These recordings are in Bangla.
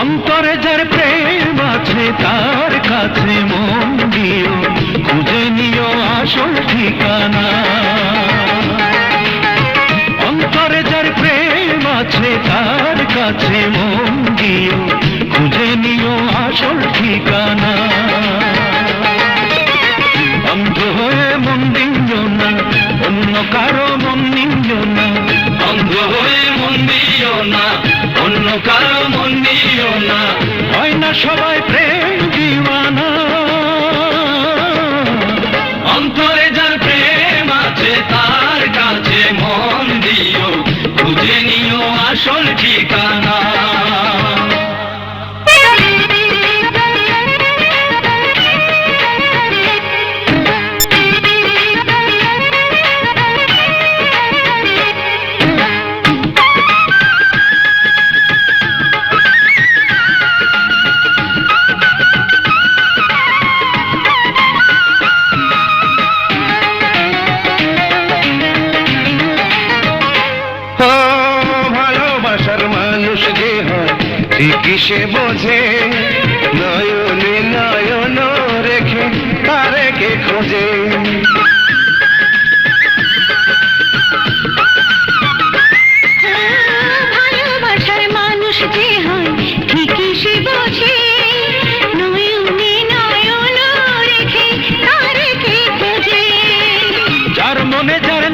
অন্তরে যার প্রেম আছে তার কাছে মন ঠিকানা। অন্তরে যার প্রেম আছে, তার কাছে মন দিও খুঁজে নিও আসল ঠিকানা। অন্ধ হয়ে মন দিও না, অন্য কারও মন নিও না। অন্ধ হয়ে মন দিও না, অন্য কারও মন দিও না। হয় না সবাই প্রেম আসল ঠিকই সে বোঝে নয়নে নয়ন রেখে তারে কে খোঁজে। ভালোবাসার মানুষ যে হয় ঠিকই সে বোঝে নয়নে নয়ন রেখে তার কে খোঁজে। যার মনে যার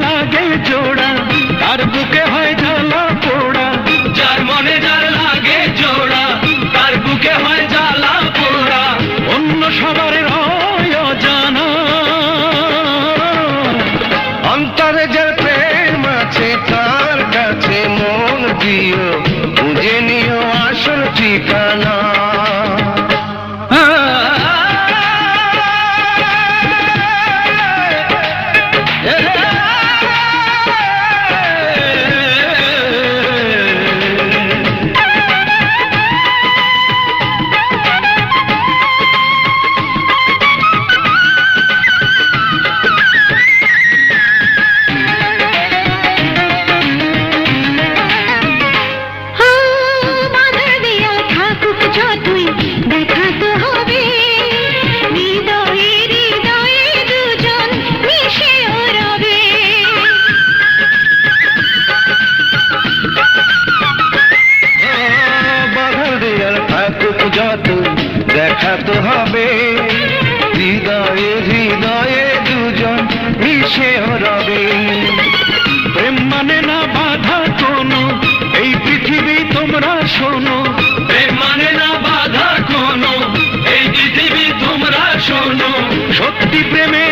প্রেম আছে তার কাছে মন দিও। বুঝে নিও আসল ঠিকানা। মিশে রবে প্রেম মানে না বাধা কোনো এই পৃথিবী তোমরা শোনো। প্রেম মানে না বাধা কোনো এই পৃথিবী তোমরা শোনো। সত্যি প্রেমে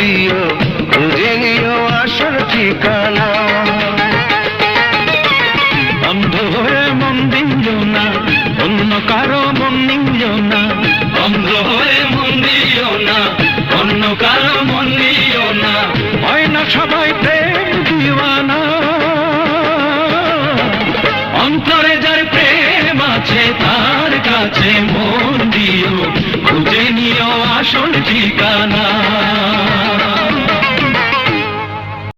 দিও, খুঁজে নিও আসল ঠিকানা। অন্ধ হয়ে না, অন্য কারও মন না। অন্ধ হয়ে না, অন্য কারও না। হয় না সবাই প্রেম দিওয়ানা। অন্তরে যার প্রেম আছে, তার কাছে